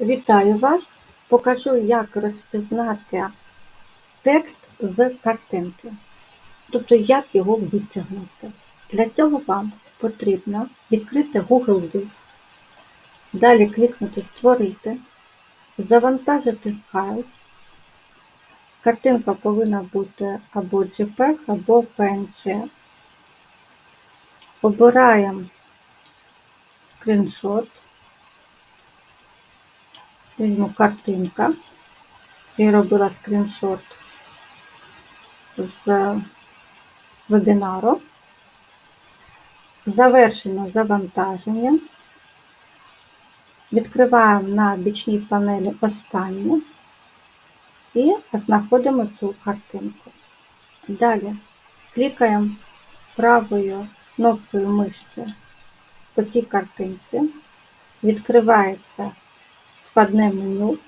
Вітаю вас! Покажу, як розпізнати текст з картинки, тобто як його витягнути. Для цього вам потрібно відкрити Google Диск, далі клікнути Створити, завантажити файл. Картинка повинна бути або JPEG, або PNG. Обираємо скріншот. Візьму картинка. Я робила скріншот з вебінару. Завершено завантаження. Відкриваємо на бічній панелі останнє і знаходимо цю картинку. Далі клікаємо правою кнопкою мишки по цій картинці. Відкривається складне меню,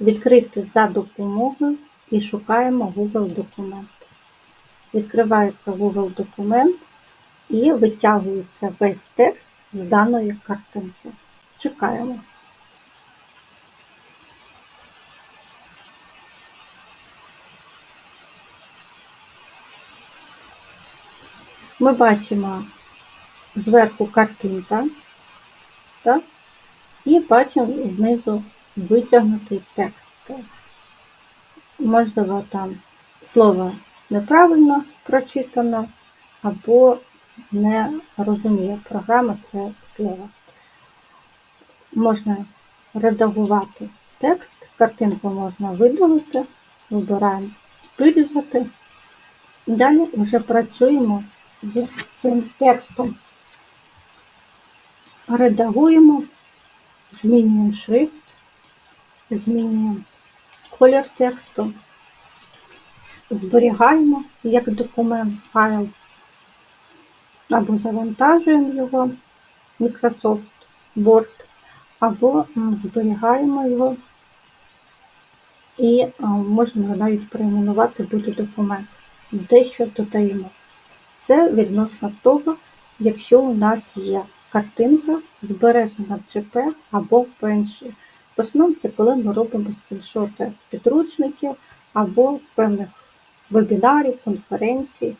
відкрити за допомогою і шукаємо Google документ. Відкривається Google документ і витягується весь текст з даної картинки. Чекаємо. Ми бачимо зверху картинка, так? І бачимо знизу витягнутий текст. Можливо, там слово неправильно прочитано, або не розуміє програма це слово. Можна редагувати текст, картинку можна видалити, вибираємо вирізати. Далі вже працюємо з цим текстом. Редагуємо змінюємо шрифт, змінюємо колір тексту, зберігаємо як документ файл, або завантажуємо його Microsoft Word, або зберігаємо його і можна навіть перейменувати буде документ. Дещо додаємо. Це відносно того, якщо у нас є картинка збережена в JPEG або в PNG. В основному це коли ми робимо скріншоти з підручників або з певних вебінарів, конференцій,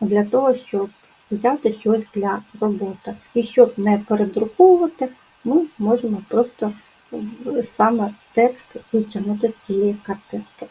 для того, щоб взяти щось для роботи. І щоб не передруковувати, ми можемо просто саме текст витягнути з цієї картинки.